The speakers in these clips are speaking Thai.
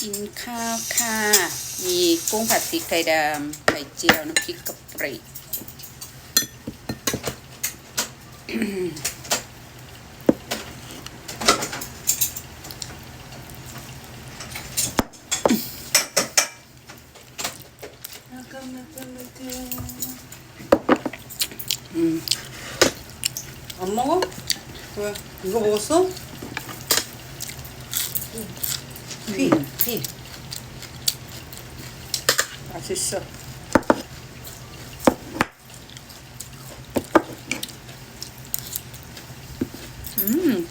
กินข้าวค่ะ มีกุ้งผัดพริกไทยดำไข่เจียว น้ำพริกกะปิ 음, 안 먹어? 왜? 이거 먹었어? 피, 피. 맛있어. 음,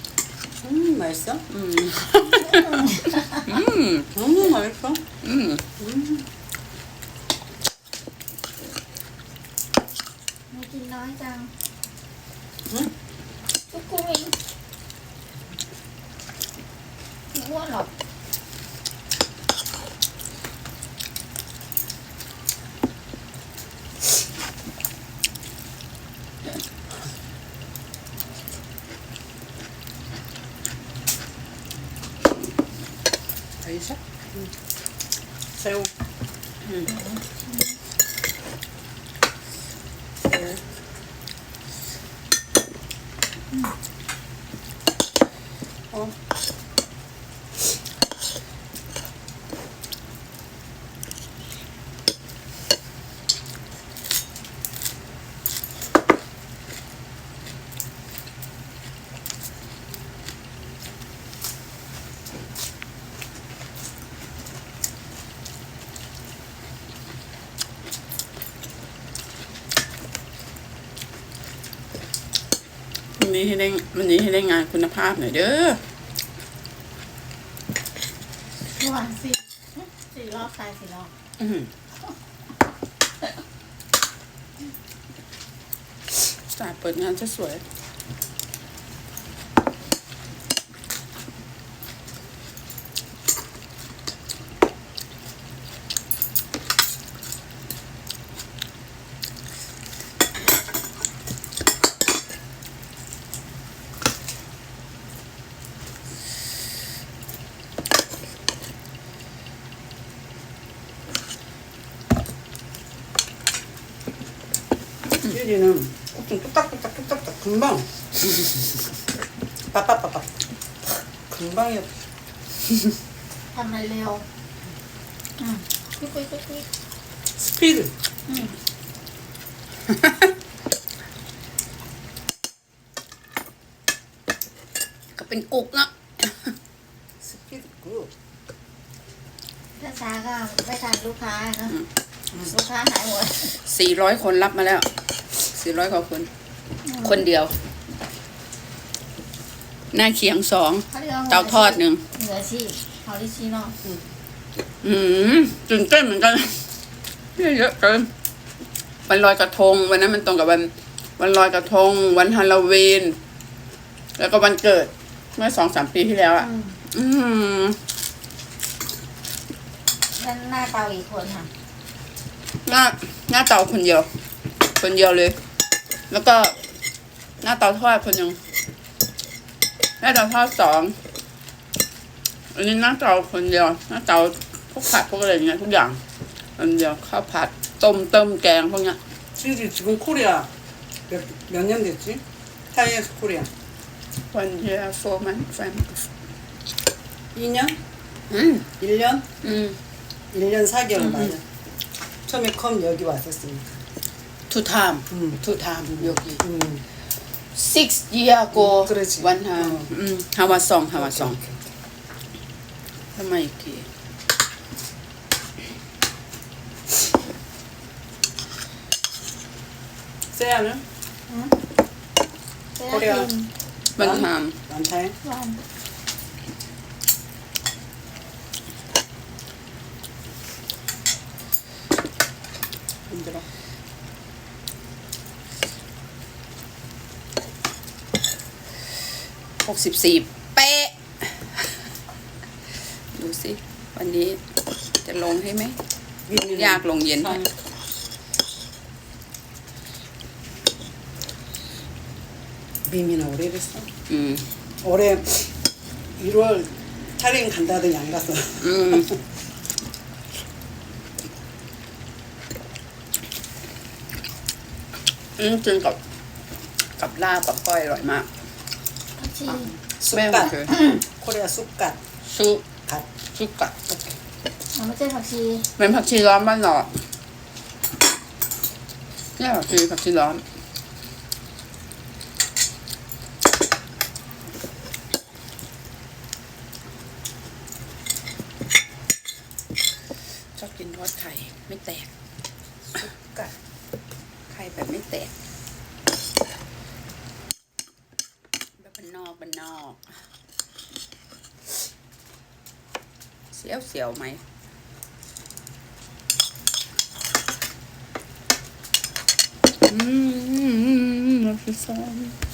음, 맛있어? 음, 음, 맛있어. 음. 음. isa. Mm. Sayo. Mm. Sayo. Mm. วันนี้ให้ได้วันนี้ให้ได้งานคุณภาพหน่อยเด้อเมื่อวานสี่สี่รอบตายสี่รอบอืมสาดเปิดงานจะสวย 찌리는 좀 뚝딱뚝딱 뚝딱뚝딱 금방. 빠빠빠빠. 금방이야. ทำอะไรเร็ว อืมคุยคุยคุยคุย 스피드. อืม ก็เป็นกุกเนาะ 스피드 굿. ถ้าช้าก็ไม่ทันลูกค้าเนอะลูกค้าหายหมด สี่ร้อยคนรับมาแล้ว สี่ร้อยกว่าคน คนเดียว หน้าเคียงสองเขาเรียกว่าเตาทอดหนึ่งเหนืออาชีพฮอลิชิโน่อืมตื่นเต้นเหมือนกันเยอะเกินวันลอยกระทง วันนั้นมันตรงกับวัน วันลอยกระทง วันฮาโลวีนแล้วก็วันเกิด เมื่อสองสามปีที่แล้วอะ อืมอืมนั่นหน้าเตาอีกคนค่ะ หน้าหน้าเตาคนเดียว คนเดียวเลย แล้วก็ หน้าเตาทอดคนหนึ่งหน้าเตาทอดสองอันนี้หน้าเตาคนเดียว หน้าเตาพวกผัดพวกอะไรอย่างเงี้ยทุกอย่างคนเดียวข้าวผัดต้มเติมแกงพวกเนี้ย 찌리 지금 코리아 몇, 몇 년 됐지? 타이에서 코리아. one year four months five months 2년? อืม 1년? อืม 1년 4개월 음, 만에. 처음에 컴 여기 왔었으니까. two time two time 여기 six year ago 그러 지. one time 음, 하와 송 하와 송 아마 이렇게 세야는 코리아 one time one time 힘들어 หกสิบสี่เป๊ะ ดูสิ วันนี้จะลงให้ไหม 미미는 ยากลงเย็นให้ 상- 미미는 오래 됐어. อืม 올해 1월 촬영 간다더니 안 갔어. อืม อืมกินกับ กับลา ซุปกัดこれはซุปกัดซุปกัดซุปกัดอ๋อไม่ใช่ผักชีเป็นผักชีร้อนบ้านเราเนี่ยผักชีผักชีร้อนชอบกินทอดไข่ไม่แตกซุปกัดไข่แบบไม่แตก นอก เสียวเสียวไหมอืมอืมอืมอืมอืม